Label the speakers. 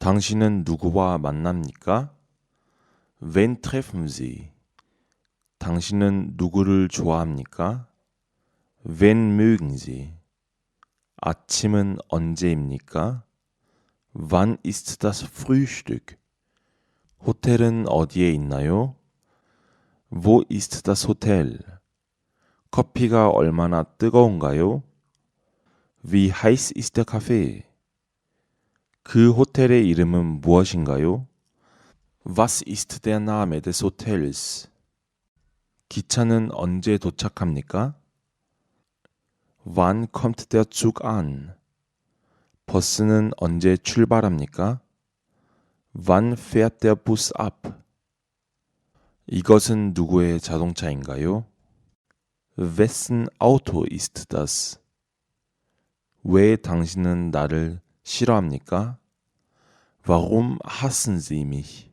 Speaker 1: 당신은 누구와 만납니까? Wen treffen Sie? 당신은 누구를 좋아합니까? Wen mögen Sie? 아침은 언제입니까? Wann ist das Frühstück? 호텔은 어디에 있나요? Wo ist das Hotel? 커피가 얼마나 뜨거운가요? Wie heiß ist der Kaffee? 그 호텔의 이름은 무엇인가요? Was ist der Name des Hotels? 기차는 언제 도착합니까? Wann kommt der Zug an? 버스는 언제 출발합니까? Wann fährt der Bus ab? 이것은 누구의 자동차인가요? Wessen Auto ist das? 왜 당신은 나를 싫어합니까? Warum hassen Sie mich?